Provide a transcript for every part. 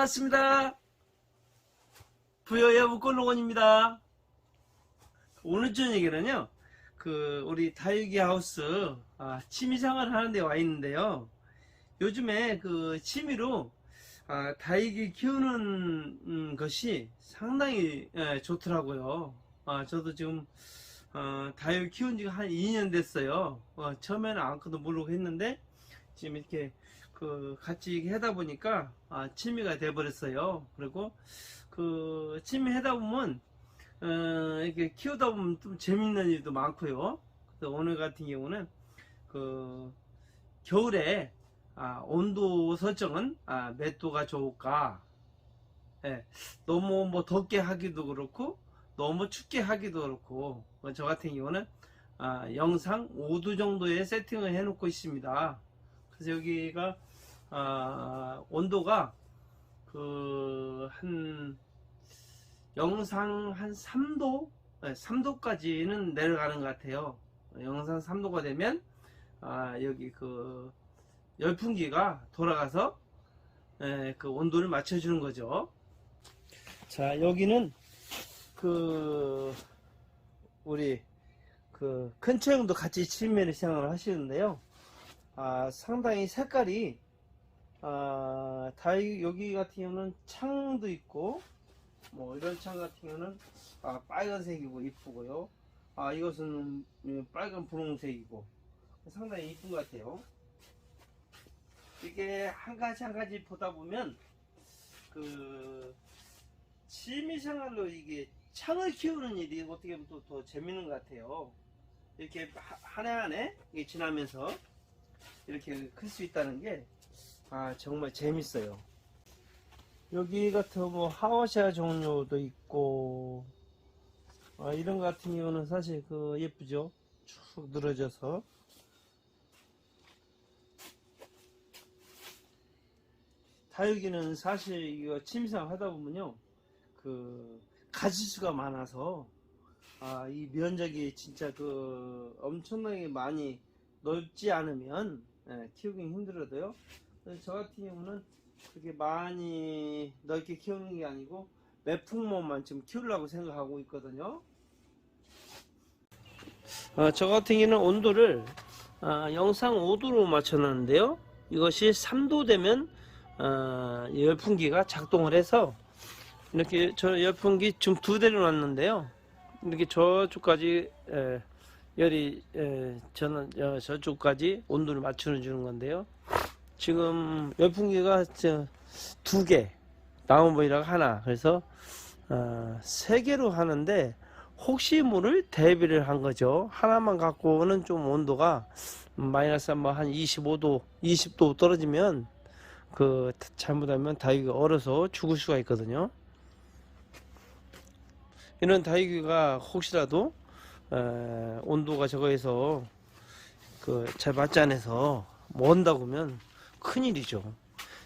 반갑습니다. 부여야 북골로원입니다. 오늘 저녁에는요, 그, 우리 다육이 하우스, 아, 취미생활을 하는 데 와 있는데요. 요즘에 그 취미로, 아, 다육이 키우는 음, 것이 상당히 예, 좋더라고요. 아, 저도 지금, 어, 다육 키운 지가 한 2년 됐어요. 어, 처음에는 아무것도 모르고 했는데, 지금 이렇게 그 같이 하다 보니까 아, 취미가 돼버렸어요. 그리고 그 취미 하다 보면 어, 이렇게 키우다 보면 좀 재밌는 일도 많고요. 그래서 오늘 같은 경우는 그 겨울에 아, 온도 설정은 아, 몇 도가 좋을까? 예, 너무 뭐 덥게 하기도 그렇고 너무 춥게 하기도 그렇고 어, 저 같은 경우는 아, 영상 5도 정도의 세팅을 해놓고 있습니다. 그래서 여기가 아, 온도가 그 한 영상 한 3도, 3도까지는 내려가는 것 같아요. 영상 3도가 되면 아, 여기 그 열풍기가 돌아가서 예, 그 온도를 맞춰주는 거죠. 자 여기는 그 우리 그큰 체형도 같이 침면을 생각을 하시는데요. 아, 상당히 색깔이 아, 다 여기 같은 경우는 창도 있고 뭐 이런 창 같은 경우는 아, 빨간색이고 이쁘고요. 아 이것은 음, 빨간 분홍색이고 상당히 이쁜 것 같아요. 이게 한 가지 한 가지 보다 보면 그 취미생활로 이게 창을 키우는 일이 어떻게 보면 또 더 재밌는 것 같아요. 이렇게 한 해 한해 지나면서 이렇게 클 수 있다는 게 아, 정말 재밌어요. 여기 같은 뭐 하워샤 종류도 있고 아, 이런 거 같은 경우는 사실 그 예쁘죠? 쭉 늘어져서 다육이는 사실 이거 침상 하다 보면요 그 가지수가 많아서 아, 이 면적이 진짜 그 엄청나게 많이 넓지 않으면 예, 키우기 힘들어도요. 그래서 저 같은 경우는 그렇게 많이 넓게 키우는 게 아니고 몇 품목만 좀 키우려고 생각하고 있거든요. 어, 저 같은 경우는 온도를 아, 영상 5도로 맞춰놨는데요. 이것이 3도 되면 어, 열풍기가 작동을 해서 이렇게 저 열풍기 지금 두 대를 놨는데요. 이렇게 저쪽까지 에, 열이 에, 저는 어, 저쪽까지 온도를 맞추는 주는 건데요. 지금 열풍기가 저, 두 개, 나무보이라고 하나, 그래서 어, 세 개로 하는데 혹시 모를 대비를 한 거죠. 하나만 갖고는 좀 온도가 마이너스 뭐한 25도, 20도 떨어지면 그 잘못하면 다육이가 얼어서 죽을 수가 있거든요. 이런 다육이가 혹시라도 에, 온도가 저거에서 그 잘 맞지 않아서 먼다고 하면 큰일이죠.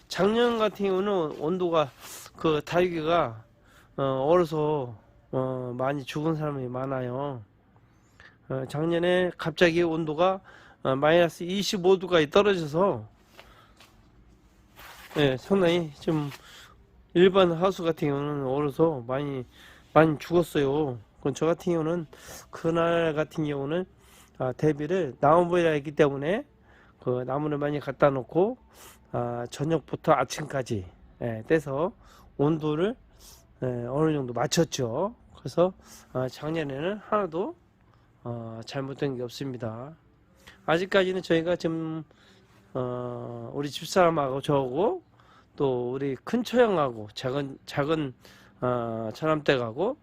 작년 같은 경우는 온도가 그 다육이가 어, 얼어서 어, 많이 죽은 사람이 많아요. 어, 작년에 갑자기 온도가 어, 마이너스 25도까지 떨어져서 예, 상당히 좀 일반 하우스 같은 경우는 얼어서 많이 많이 죽었어요. 그럼 저 같은 경우는 그날 같은 경우는 아, 대비를 나무보이라 했기 때문에 그 나무를 많이 갖다 놓고 아, 저녁부터 아침까지 예, 떼서 온도를 예, 어느 정도 맞췄죠. 그래서 아, 작년에는 하나도 어, 잘못된 게 없습니다. 아직까지는 저희가 지금 어, 우리 집사람하고 저하고 또 우리 큰 처형하고 작은 작은 어, 차남댁하고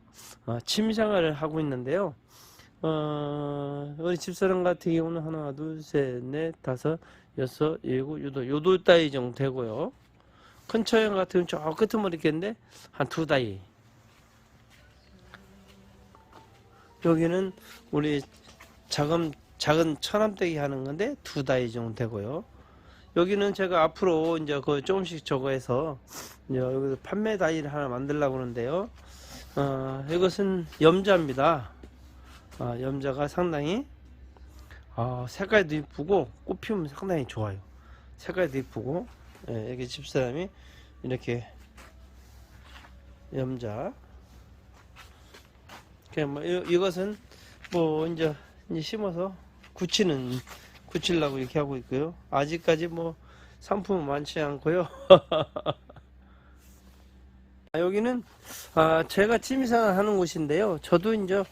어, 취미생활을 하고 있는데요. 어, 우리 집사람 같은 경우는 하나, 둘, 셋, 넷, 다섯, 여섯, 일곱, 여덟, 여덟 다이 정도 되고요. 큰 처형 같은 경우는 저 끝에 있겠는데 한 두 다이. 여기는 우리 작은 작은 처남댁이 하는 건데 두 다이 정도 되고요. 여기는 제가 앞으로 이제 그 조금씩 저거 해서 이제 여기서 판매 다이를 하나 만들려고 하는데요. 어, 이것은 염자입니다. 아, 염자가 상당히 아, 색깔도 이쁘고 꽃 피우면 상당히 좋아요. 색깔도 이쁘고 예, 여기 집사람이 이렇게 염자. 그냥 뭐 이, 이것은 뭐 이제 이제 심어서 굳히는 굳히려고 이렇게 하고 있고요. 아직까지 뭐 상품은 많지 않고요. 아, 여기는 아, 제가 취미생활 하는 곳인데요. 저도 이제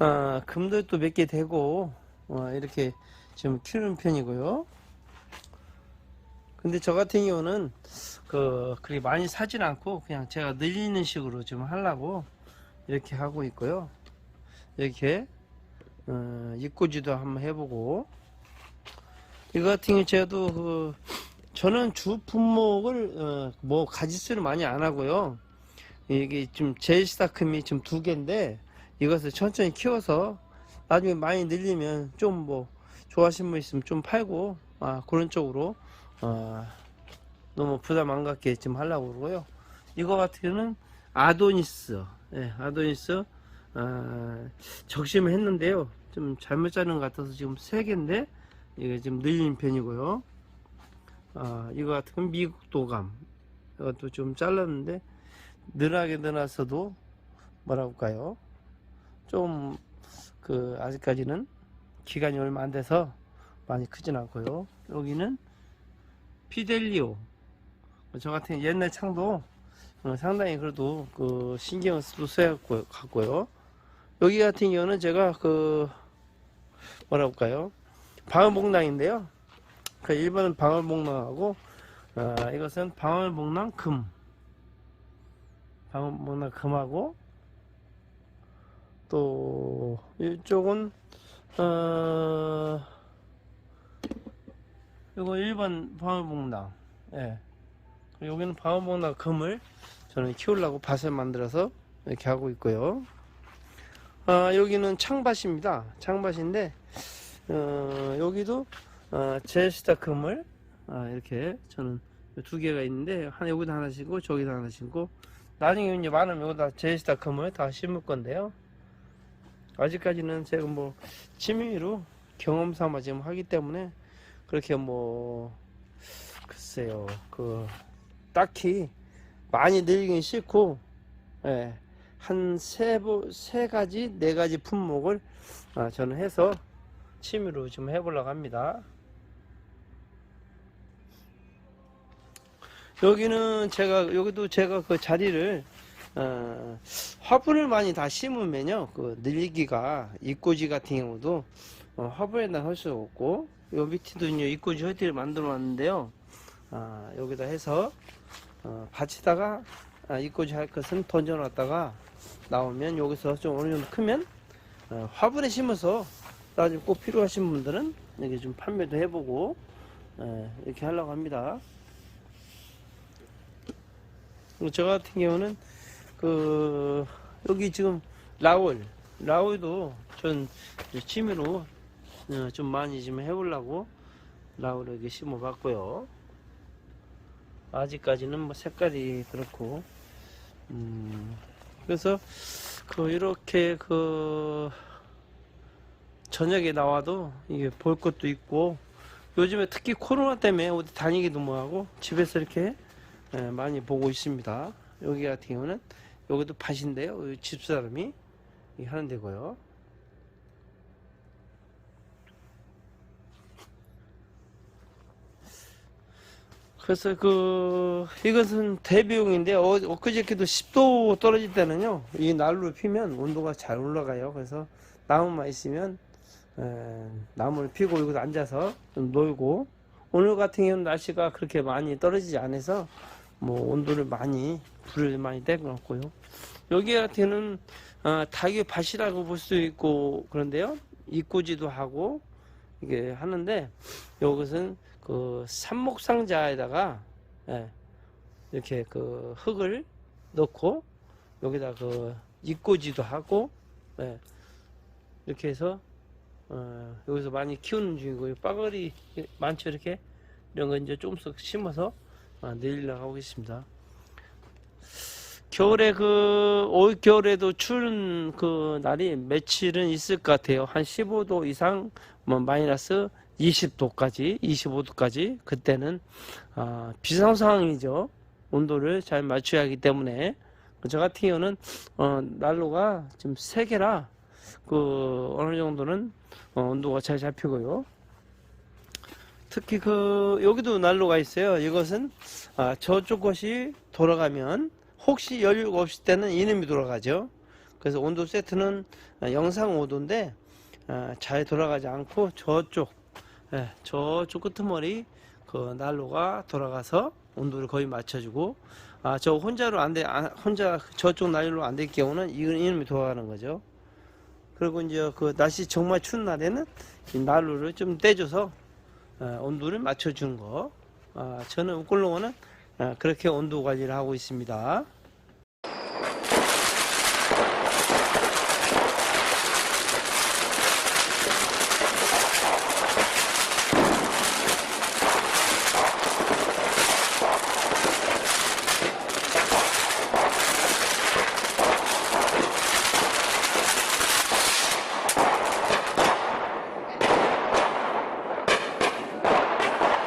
아, 금도 몇개 되고 어, 이렇게 좀 키우는 편이고요. 근데 저 같은 경우는 그 그리 많이 사진 않고 그냥 제가 늘리는 식으로 좀 하려고 이렇게 하고 있고요. 이렇게 어, 입고지도 한번 해보고 이거 같은 경우 저도 그 저는 주 품목을 어, 뭐 가지수를 많이 안 하고요. 이게 좀 제일스타큼이 지금 두 개인데 이것을 천천히 키워서 나중에 많이 늘리면 좀 뭐 좋아하시는 분 있으면 좀 팔고 아 그런 쪽으로 어, 너무 부담 안 갖게 지금 하려고 그러고요. 이거 같은 경우는 아도니스, 예, 아도니스 아, 적심을 했는데요. 좀 잘못 자른 것 같아서 지금 세 개인데 이게 지금 늘린 편이고요. 아, 이거 같은 건 미국 도감 이것도 좀 잘랐는데 늘하게 늘어서도 뭐라고 할까요? 좀 그 아직까지는 기간이 얼마 안 돼서 많이 크진 않고요. 여기는 피델리오 저 같은 옛날 창도 어, 상당히 그래도 그 신경을 쓰고 써야 같고요. 여기 같은 경우는 제가 그 뭐라 할까요? 방울복랑인데요. 그 일본은 방울복랑하고 아, 이것은 방울복랑 금. 방울복랑 금하고 또 이쪽은 어 이거 일반 방울복랑. 예. 여기는 방울복랑 금을 저는 키우려고 밭을 만들어서 이렇게 하고 있고요. 아, 여기는 창밭입니다. 창밭인데, 어, 여기도, 어, 제스타 금을, 아, 이렇게 저는 두 개가 있는데, 하나, 여기도 하나 심고, 저기도 하나 심고, 나중에 이제 많으면 여기다 제스타 금을 다 심을 건데요. 아직까지는 제가 뭐, 취미로 경험 삼아 지금 하기 때문에, 그렇게 뭐, 글쎄요, 그, 딱히 많이 늘리긴 싫고, 예. 한 세, 보- 세 가지, 네 가지 품목을 아, 저는 해서 취미로 좀 해보려고 합니다. 여기는 제가, 여기도 제가 그 자리를, 어, 화분을 많이 다 심으면요, 그 늘리기가, 입꼬지 같은 경우도, 어, 화분에다 할 수 없고, 요 밑에도 이제 입꼬지 허티를 만들어 놨는데요, 아, 여기다 해서, 어, 밭에다가, 아, 입꼬지 할 것은 던져 놨다가, 나오면 여기서 좀 어느 정도 크면 어, 화분에 심어서 나중에 꼭 필요하신 분들은 이렇게 좀 판매도 해보고 예, 이렇게 하려고 합니다. 저 같은 경우는 그 여기 지금 라울 라울도 전 취미로 어, 좀 많이 좀 해보려고 라울을 이렇게 심어봤고요. 아직까지는 뭐 색깔이 그렇고 음, 그래서 그 이렇게 그 저녁에 나와도 이게 볼 것도 있고 요즘에 특히 코로나 때문에 어디 다니기도 뭐하고 집에서 이렇게 예, 많이 보고 있습니다. 여기 같은 경우는 여기도 밭인데요. 집사람이 이 하는 데고요. 그래서 그 이것은 대비용인데 어, 엊그저께도 10도 떨어질 때는요 이 난로 피면 온도가 잘 올라가요 그래서 나무만 있으면 에, 나무를 피고 여기서 앉아서 좀 놀고 오늘 같은 경우는 날씨가 그렇게 많이 떨어지지 않아서 뭐 온도를 많이 불을 많이 떼고 없고요 여기 같은 어, 닭의 밭이라고 볼 수 있고 그런데요 이꼬지도 하고 이게 하는데 이것은 그 삽목상자에다가 예, 이렇게 그 흙을 넣고 여기다 그 입고지도 하고 예, 이렇게 해서 어, 여기서 많이 키우는 중이고요. 빠거리 많죠 이렇게 이런 거 이제 조금씩 심어서 아, 내리려고 하고 있습니다. 겨울에 그 올 겨울에도 추운 그 날이 며칠은 있을 것 같아요. 한 15도 이상 뭐 마이너스 20도까지 25도까지 그때는 아, 비상 상황이죠. 온도를 잘 맞춰야 하기 때문에 저 같은 경우는 어, 난로가 지금 세 개라 그 어느 정도는 어, 온도가 잘 잡히고요. 특히 그 여기도 난로가 있어요. 이것은 아, 저쪽 것이 돌아가면 혹시 연료가 없을 때는 이놈이 돌아가죠. 그래서 온도 세트는 아, 영상 5도인데 아, 잘 돌아가지 않고 저쪽 예, 저쪽 끄트머리 그 난로가 돌아가서 온도를 거의 맞춰주고 아, 저 혼자로 안 돼, 아, 혼자 저쪽 난로로 안 될 경우는 이- 이놈이 돌아가는 거죠. 그리고 이제 그 날씨 정말 추운 날에는 이 난로를 좀 떼줘서 어, 온도를 맞춰주는 거. 아, 저는 아, 그렇게 온도 관리를 하고 있습니다.